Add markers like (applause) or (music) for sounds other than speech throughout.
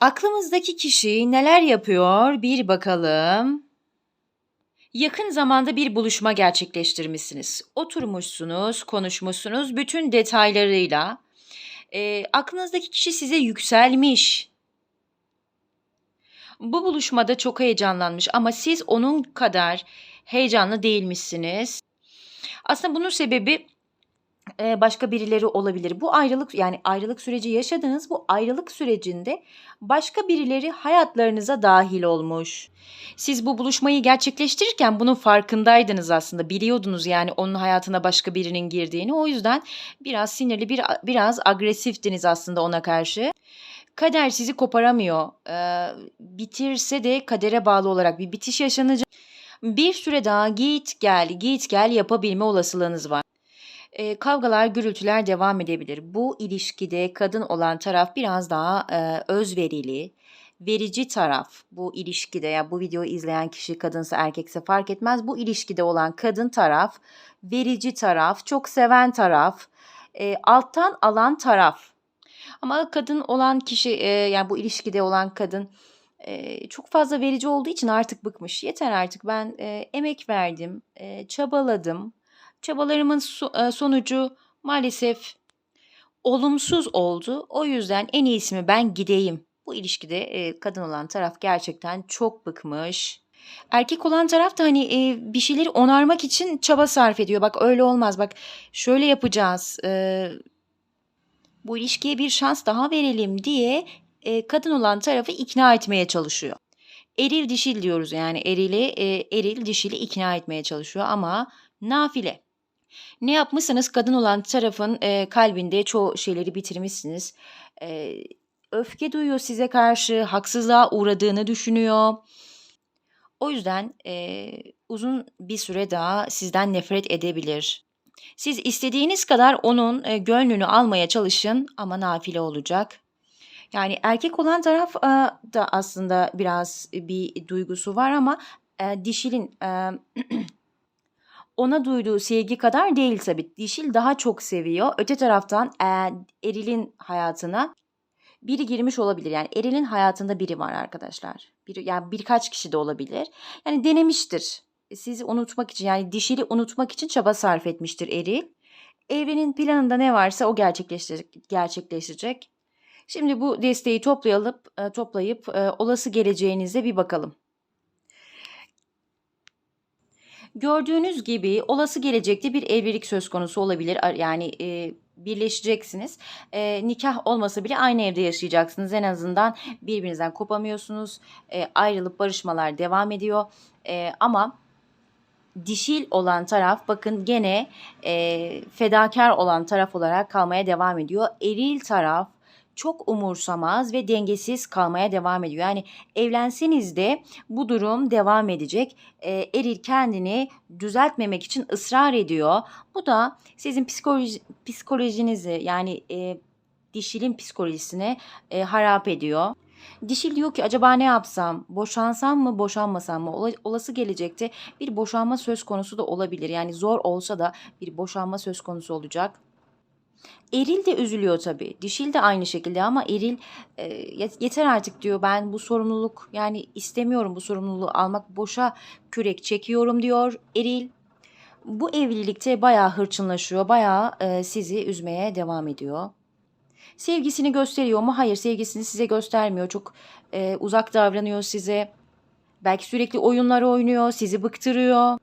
Aklımızdaki kişi neler yapıyor bir bakalım. Yakın zamanda bir buluşma gerçekleştirmişsiniz. Oturmuşsunuz, konuşmuşsunuz bütün detaylarıyla. Eee, aklınızdaki kişi size yükselmiş. Bu buluşmada çok heyecanlanmış ama siz onun kadar heyecanlı değilmişsiniz. Aslında bunun sebebi başka birileri olabilir. Bu ayrılık yani ayrılık süreci yaşadığınız bu ayrılık sürecinde başka birileri hayatlarınıza dahil olmuş. Siz bu buluşmayı gerçekleştirirken bunun farkındaydınız aslında. Biliyordunuz yani onun hayatına başka birinin girdiğini. O yüzden biraz sinirli, bir, biraz agresiftiniz aslında ona karşı. Kader sizi koparamıyor. Ee, bitirse de kadere bağlı olarak bir bitiş yaşanacak. Bir süre daha git gel git gel yapabilme olasılığınız var. Ee, kavgalar, gürültüler devam edebilir. Bu ilişkide kadın olan taraf biraz daha e, özverili, verici taraf. Bu ilişkide ya bu videoyu izleyen kişi kadınsa erkekse fark etmez. Bu ilişkide olan kadın taraf, verici taraf, çok seven taraf, e, alttan alan taraf. Ama kadın olan kişi e, yani bu ilişkide olan kadın e, çok fazla verici olduğu için artık bıkmış. Yeter artık ben e, emek verdim, e, çabaladım. Çabalarımın e, sonucu maalesef olumsuz oldu. O yüzden en iyisi mi ben gideyim. Bu ilişkide e, kadın olan taraf gerçekten çok bıkmış. Erkek olan taraf da hani e, bir şeyleri onarmak için çaba sarf ediyor. Bak öyle olmaz. Bak şöyle yapacağız. E, bu ilişkiye bir şans daha verelim diye e, kadın olan tarafı ikna etmeye çalışıyor. Eril dişil diyoruz yani erili e, eril dişili ikna etmeye çalışıyor ama nafile. Ne yapmışsanız kadın olan tarafın e, kalbinde çoğu şeyleri bitirmişsiniz. E, öfke duyuyor size karşı, haksızlığa uğradığını düşünüyor. O yüzden e, uzun bir süre daha sizden nefret edebilir. Siz istediğiniz kadar onun e, gönlünü almaya çalışın ama nafile olacak. Yani erkek olan taraf e, da aslında biraz bir duygusu var ama e, dişilin e, (clears throat) ona duyduğu sevgi kadar değil tabii. Dişil daha çok seviyor. Öte taraftan e, erilin hayatına biri girmiş olabilir. Yani erilin hayatında biri var arkadaşlar. Bir, yani birkaç kişi de olabilir. Yani denemiştir. Sizi unutmak için yani dişili unutmak için çaba sarf etmiştir eril. Evrenin planında ne varsa o gerçekleştirecek. gerçekleştirecek. Şimdi bu desteği toplayıp, e, toplayıp e, olası geleceğinize bir bakalım. Gördüğünüz gibi olası gelecekte bir evlilik söz konusu olabilir. Yani e, birleşeceksiniz. E, nikah olmasa bile aynı evde yaşayacaksınız. En azından birbirinizden kopamıyorsunuz. E, ayrılıp barışmalar devam ediyor. E, ama dişil olan taraf bakın gene e, fedakar olan taraf olarak kalmaya devam ediyor. Eril taraf çok umursamaz ve dengesiz kalmaya devam ediyor. Yani evlenseniz de bu durum devam edecek. E, eril kendini düzeltmemek için ısrar ediyor. Bu da sizin psikoloji, psikolojinizi yani e, dişilin psikolojisini e, harap ediyor. Dişil diyor ki acaba ne yapsam? Boşansam mı, boşanmasam mı? Olası gelecekte bir boşanma söz konusu da olabilir. Yani zor olsa da bir boşanma söz konusu olacak. Eril de üzülüyor tabii. Dişil de aynı şekilde ama eril e, yeter artık diyor. Ben bu sorumluluk yani istemiyorum bu sorumluluğu almak. Boşa kürek çekiyorum diyor eril. Bu evlilikte bayağı hırçınlaşıyor. Bayağı e, sizi üzmeye devam ediyor. Sevgisini gösteriyor mu? Hayır sevgisini size göstermiyor. Çok e, uzak davranıyor size. Belki sürekli oyunlar oynuyor, sizi bıktırıyor.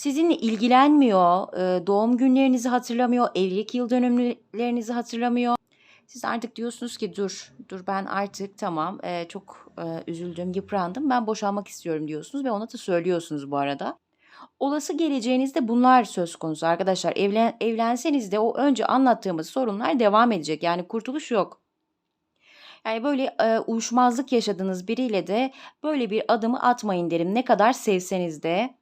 Sizinle ilgilenmiyor, e, doğum günlerinizi hatırlamıyor, evlilik yıl dönümlerinizi hatırlamıyor. Siz artık diyorsunuz ki dur, dur ben artık tamam e, çok e, üzüldüm, yıprandım, ben boşanmak istiyorum diyorsunuz ve ona da söylüyorsunuz bu arada. Olası geleceğinizde bunlar söz konusu arkadaşlar. Evlen, evlenseniz de o önce anlattığımız sorunlar devam edecek. Yani kurtuluş yok. Yani böyle e, uyuşmazlık yaşadığınız biriyle de böyle bir adımı atmayın derim. Ne kadar sevseniz de.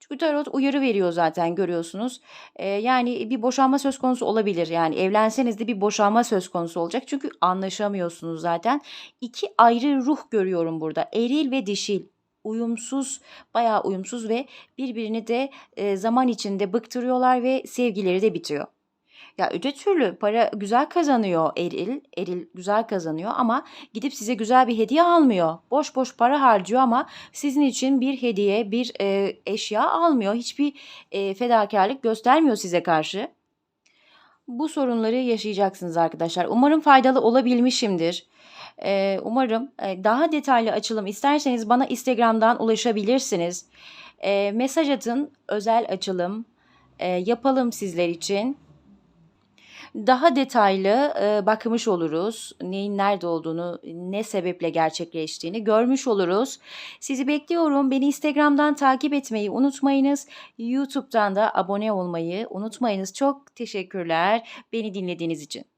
Çünkü tarot uyarı veriyor zaten görüyorsunuz. Ee, yani bir boşanma söz konusu olabilir. Yani evlenseniz de bir boşanma söz konusu olacak. Çünkü anlaşamıyorsunuz zaten. İki ayrı ruh görüyorum burada. Eril ve dişil uyumsuz, bayağı uyumsuz ve birbirini de e, zaman içinde bıktırıyorlar ve sevgileri de bitiyor. Ya öte türlü para güzel kazanıyor Eril. Eril güzel kazanıyor ama gidip size güzel bir hediye almıyor. Boş boş para harcıyor ama sizin için bir hediye, bir e, eşya almıyor. Hiçbir e, fedakarlık göstermiyor size karşı. Bu sorunları yaşayacaksınız arkadaşlar. Umarım faydalı olabilmişimdir. E, umarım e, daha detaylı açılım isterseniz bana Instagram'dan ulaşabilirsiniz. E, mesaj atın, özel açılım e, yapalım sizler için. Daha detaylı e, bakmış oluruz. Neyin nerede olduğunu, ne sebeple gerçekleştiğini görmüş oluruz. Sizi bekliyorum. Beni Instagram'dan takip etmeyi unutmayınız. YouTube'dan da abone olmayı unutmayınız. Çok teşekkürler beni dinlediğiniz için.